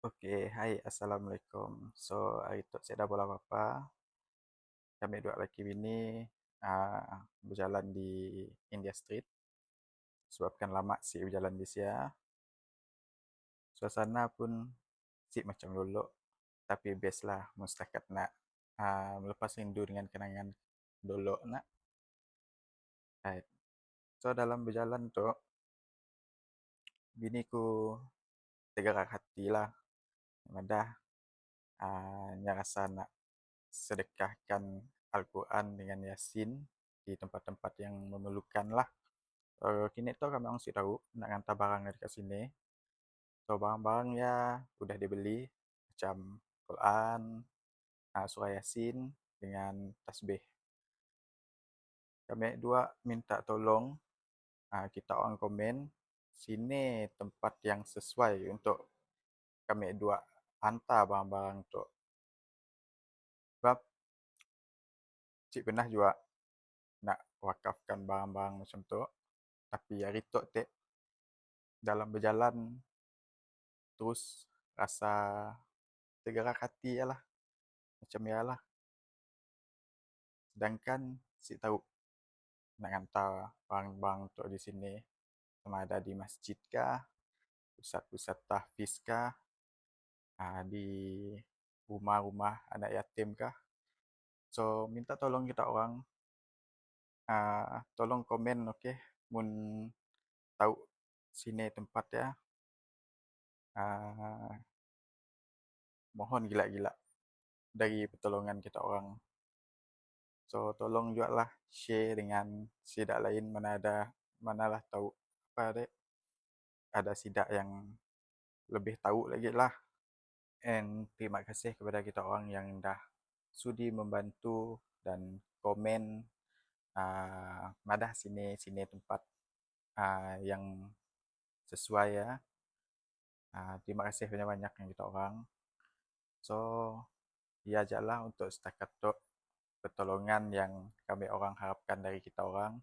Okey, hai Assalamualaikum. So, hari tu saya dah buat apa-apa. Kami dua lelaki bini uh, berjalan di India Street. Sebabkan lama si berjalan di sia. Suasana pun si macam dulu. Tapi best lah, mustakat nak uh, melepas rindu dengan kenangan dulu nak. Right. So, dalam berjalan tu, biniku tergerak hati lah Madah uh, rasa nak sedekahkan Al-Quran dengan Yasin di tempat-tempat yang memerlukan lah. Uh, kini tu kami orang tahu nak hantar barang dekat sini. So barang-barang ya sudah dibeli macam Quran, uh, surah Yasin dengan tasbih. Kami dua minta tolong uh, kita orang komen sini tempat yang sesuai untuk kami dua hantar barang-barang tu. Sebab cik pernah juga nak wakafkan barang-barang macam tu. Tapi hari tu tek dalam berjalan terus rasa tergerak hati lah. Macam ya lah. Sedangkan si tahu nak hantar barang-barang tu di sini sama ada di masjid kah, pusat-pusat tahfiz kah, uh, di rumah-rumah anak yatim kah. So, minta tolong kita orang. Uh, tolong komen, okey. Mun tahu sini tempat ya. Uh, mohon gila-gila dari pertolongan kita orang. So, tolong juga lah share dengan sidak lain mana ada manalah tahu apa dek ada sidak yang lebih tahu lagi lah And terima kasih kepada kita orang yang dah sudi membantu dan komen uh, madah sini sini tempat uh, yang sesuai ya. Uh, terima kasih banyak-banyak yang kita orang. So, ya jalan untuk setakat tu pertolongan yang kami orang harapkan dari kita orang.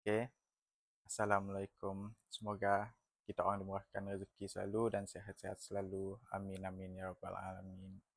Okay. Assalamualaikum. Semoga kita orang dimurahkan rezeki selalu dan sehat-sehat selalu. Amin amin ya rabbal alamin.